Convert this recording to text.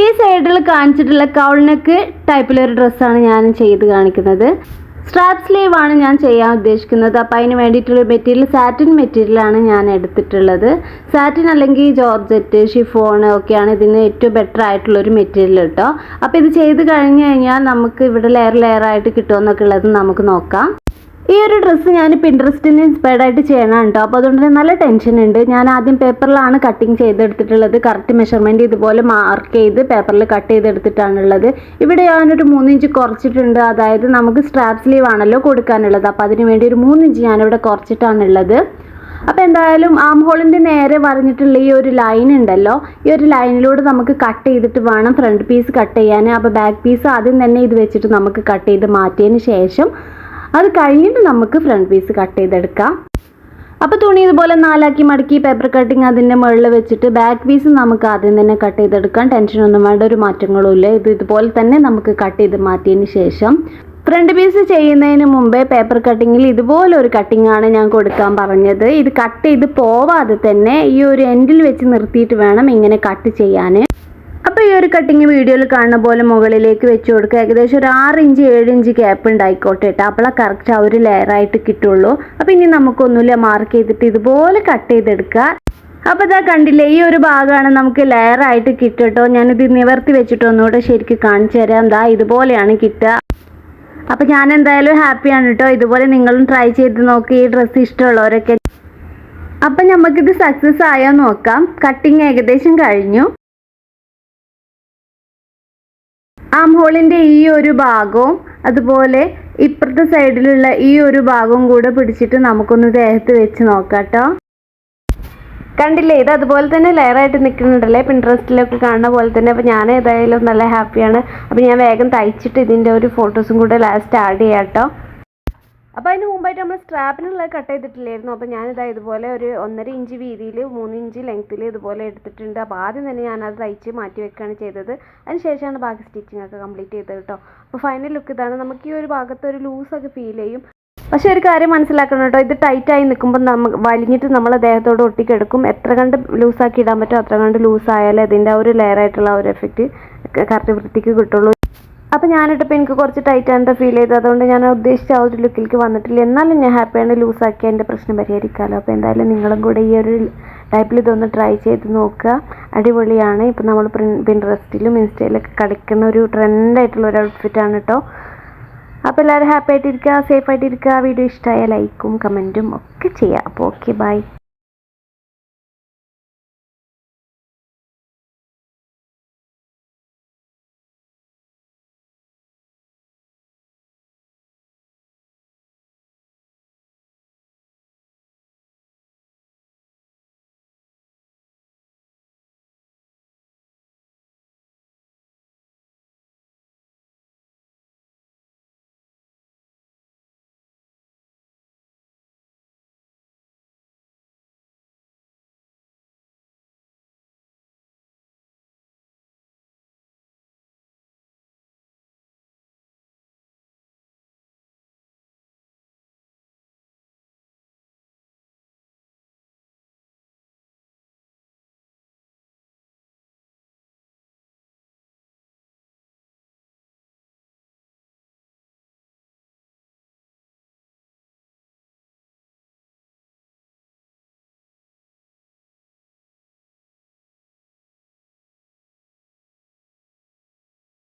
ഈ സൈഡിൽ കാണിച്ചിട്ടുള്ള കൗളിനക്ക് ടൈപ്പിലൊരു ഡ്രസ്സാണ് ഞാൻ ചെയ്ത് കാണിക്കുന്നത്. സ്ട്രാപ്പ് സ്ലീവ് ആണ് ഞാൻ ചെയ്യാൻ ഉദ്ദേശിക്കുന്നത്. അപ്പോൾ അതിന് വേണ്ടിയിട്ടുള്ള മെറ്റീരിയൽ സാറ്റിൻ മെറ്റീരിയലാണ് ഞാൻ എടുത്തിട്ടുള്ളത്. സാറ്റിൻ അല്ലെങ്കിൽ ജോർജറ്റ് ഷിഫോൺ ഒക്കെയാണ് ഇതിന് ഏറ്റവും ബെറ്റർ ആയിട്ടുള്ളൊരു മെറ്റീരിയൽ കേട്ടോ. അപ്പോൾ ഇത് ചെയ്ത് കഴിഞ്ഞ് കഴിഞ്ഞാൽ നമുക്ക് ഇവിടെ ലെയർ ലെയർ ആയിട്ട് കിട്ടുമെന്നൊക്കെ ഉള്ളത് നമുക്ക് നോക്കാം. ഈ ഒരു ഡ്രസ്സ് ഞാൻ പിൻട്രസ്റ്റിന് ഇൻസ്പയർഡ് ആയിട്ട് ചെയ്യണം കേട്ടോ അപ്പോൾ അതുകൊണ്ട് തന്നെ നല്ല ടെൻഷൻ ഉണ്ട്. ഞാൻ ആദ്യം പേപ്പറിലാണ് കട്ടിങ് ചെയ്തെടുത്തിട്ടുള്ളത്. കറക്റ്റ് മെഷർമെന്റ് ഇതുപോലെ മാർക്ക് ചെയ്ത് പേപ്പറിൽ കട്ട് ചെയ്തെടുത്തിട്ടാണുള്ളത്. ഇവിടെ ഞാനൊരു മൂന്നിഞ്ച് കുറച്ചിട്ടുണ്ട്. അതായത് നമുക്ക് സ്ട്രാപ്പ് സ്ലീവ് ആണല്ലോ കൊടുക്കാനുള്ളത്. അപ്പോൾ അതിന് വേണ്ടി ഒരു മൂന്നിഞ്ച് ഞാനിവിടെ കുറച്ചിട്ടാണുള്ളത്. അപ്പോൾ എന്തായാലും ആം ഹോളിന്റെ നേരെ വരഞ്ഞിട്ടുള്ള ഈ ഒരു ലൈൻ ഉണ്ടല്ലോ. ഈ ഒരു ലൈനിലൂടെ നമുക്ക് കട്ട് ചെയ്തിട്ട് വേണം ഫ്രണ്ട് പീസ് കട്ട് ചെയ്യാൻ. അപ്പോൾ ബാക്ക് പീസ് ആദ്യം തന്നെ ഇത് വെച്ചിട്ട് നമുക്ക് കട്ട് ചെയ്ത് മാറ്റിയതിന് ശേഷം അത് കഴിഞ്ഞിട്ട് നമുക്ക് ഫ്രണ്ട് പീസ് കട്ട് ചെയ്തെടുക്കാം. അപ്പോൾ തുണി ഇതുപോലെ നാലാക്കി മടക്കി പേപ്പർ കട്ടിങ് അതിന്റെ മുകളിൽ വെച്ചിട്ട് ബാക്ക് പീസ് നമുക്ക് ആദ്യം തന്നെ കട്ട് ചെയ്തെടുക്കാം. ടെൻഷനൊന്നും വേണ്ട ഒരു മാറ്റങ്ങളും ഇല്ല. ഇത് ഇതുപോലെ തന്നെ നമുക്ക് കട്ട് ചെയ്ത് മാറ്റിയതിന് ശേഷം ഫ്രണ്ട് പീസ് ചെയ്യുന്നതിന് മുമ്പേ പേപ്പർ കട്ടിങ്ങിൽ ഇതുപോലെ ഒരു കട്ടിംഗ് ആണ് ഞാൻ കൊടുക്കാൻ പറഞ്ഞത്. ഇത് കട്ട് ചെയ്ത് പോവാതെ തന്നെ ഈ ഒരു എൻഡിൽ വെച്ച് നിർത്തിയിട്ട് വേണം ഇങ്ങനെ കട്ട് ചെയ്യാൻ. അപ്പോൾ ഈ ഒരു കട്ടിങ് വീഡിയോയിൽ കാണുന്ന പോലെ മുകളിലേക്ക് വെച്ച് കൊടുക്കുക. ഏകദേശം ഒരു ആറ് ഇഞ്ച് ഏഴ് ഇഞ്ച് ഗ്യാപ്പ് ഉണ്ടായിക്കോട്ടെ കേട്ടോ. അപ്പോഴാണ് കറക്റ്റ് ആ ഒരു ലെയറായിട്ട് കിട്ടുള്ളൂ. അപ്പോൾ ഇനി നമുക്കൊന്നുമില്ല മാർക്ക് ചെയ്തിട്ട് ഇതുപോലെ കട്ട് ചെയ്തെടുക്കുക. അപ്പോൾ ഇതാ കണ്ടില്ലേ ഈ ഒരു ഭാഗമാണ് നമുക്ക് ലെയറായിട്ട് കിട്ടട്ടോ ഞാനിത് നിവർത്തി വെച്ചിട്ട് ഒന്നുകൂടെ ശരിക്കും കാണിച്ചു തരാം. ദാ ഇതുപോലെയാണ് കിട്ടുക. അപ്പോൾ ഞാൻ എന്തായാലും ഹാപ്പിയാണ് കേട്ടോ. ഇതുപോലെ നിങ്ങളും ട്രൈ ചെയ്ത് നോക്കി. ഈ ഡ്രസ്സ് ഇഷ്ടമുള്ളവരൊക്കെ. അപ്പം നമുക്കിത് സക്സസ് ആയോ നോക്കാം. കട്ടിങ് ഏകദേശം കഴിഞ്ഞു. ആം ഹോളിന്റെ ഈ ഒരു ഭാഗവും അതുപോലെ ഇപ്പുറത്തെ സൈഡിലുള്ള ഈ ഒരു ഭാഗവും കൂടെ പിടിച്ചിട്ട് നമുക്കൊന്ന് ദേഹത്ത് വെച്ച് നോക്കാം കേട്ടോ കണ്ടില്ലേ? ഇത് അതുപോലെ തന്നെ ലെയറായിട്ട് നിൽക്കുന്നുണ്ടല്ലേ? പിൻട്രസ്റ്റിലൊക്കെ കാണുന്ന പോലെ തന്നെ. അപ്പോൾ ഞാൻ ഏതായാലും നല്ല ഹാപ്പിയാണ് അപ്പോൾ ഞാൻ വേഗം തയ്ച്ചിട്ട് ഇതിന്റെ ഒരു ഫോട്ടോസും കൂടെ ലാസ്റ്റ് ആഡ് ചെയ്യാം കേട്ടോ അപ്പോൾ അതിന് മുമ്പായിട്ട് നമ്മൾ സ്ട്രാപ്പിനുള്ളത് കട്ട് ചെയ്തിട്ടില്ലായിരുന്നു. അപ്പോൾ ഞാനിതാ ഇതുപോലെ ഒരു ഒന്നര ഇഞ്ച് വീതിയിൽ മൂന്ന് ഇഞ്ച് ലെങ്ത്തിൽ ഇതുപോലെ എടുത്തിട്ടുണ്ട്. അപ്പോൾ ആദ്യം തന്നെ ഞാനത് തയ്ച്ച് മാറ്റി വെക്കുകയാണ് ചെയ്തത്. അതിന് ശേഷമാണ് ബാക്കി സ്റ്റിച്ചിങ് ഒക്കെ കംപ്ലീറ്റ് ചെയ്തത് കേട്ടോ. അപ്പോൾ ഫൈനൽ ലുക്ക് ഇതാണ്. നമുക്ക് ഈ ഒരു ഭാഗത്ത് ഒരു ലൂസൊക്കെ ഫീൽ ചെയ്യും. പക്ഷേ ഒരു കാര്യം മനസ്സിലാക്കണം കേട്ടോ. ഇത് ടൈറ്റായി നിൽക്കുമ്പോൾ നമ്മൾ വലിഞ്ഞിട്ട് നമ്മൾ ദേഹത്തോട് ഒട്ടിക്കെടുക്കും. എത്ര കണ്ട് ലൂസാക്കി ഇടാൻ പറ്റുമോ അത്ര കണ്ട് ലൂസായാലേ അതിന്റെ ആ ഒരു ലെയറായിട്ടുള്ള ഒരു എഫക്റ്റ് കറക്റ്റ് വൃത്തിക്ക് കിട്ടുള്ളൂ. അപ്പോൾ ഞാനിട്ടപ്പോൾ എനിക്ക് കുറച്ച് ടൈറ്റ് ആയിട്ട് ഫീൽ ചെയ്തു. അതുകൊണ്ട് ഞാൻ ഉദ്ദേശിച്ച ആ ഒരു ലുക്കിലേക്ക് വന്നിട്ടില്ല. എന്നാലും ഞാൻ ഹാപ്പി ആണ് ലൂസാക്കി എന്റെ പ്രശ്നം പരിഹരിക്കാമല്ലോ അപ്പോൾ എന്തായാലും നിങ്ങളും കൂടെ ഈ ഒരു ടൈപ്പിൽ ഇതൊന്ന് ട്രൈ ചെയ്ത് നോക്കുക. അടിപൊളിയാണ്. ഇപ്പോൾ നമ്മൾ പിൻട്രസ്റ്റിലും ഇൻസ്റ്റയിലൊക്കെ കളിക്കുന്ന ഒരു ട്രെൻഡായിട്ടുള്ള ഒരു ഔട്ട്ഫിറ്റ് ആണ് കേട്ടോ അപ്പോൾ എല്ലാവരും ഹാപ്പി ആയിട്ടിരിക്കുക സേഫ് ആയിട്ടിരിക്കുക. വീഡിയോ ഇഷ്ടമായ ലൈക്കും കമന്റും ഒക്കെ ചെയ്യുക. അപ്പോൾ ഓക്കെ ബൈ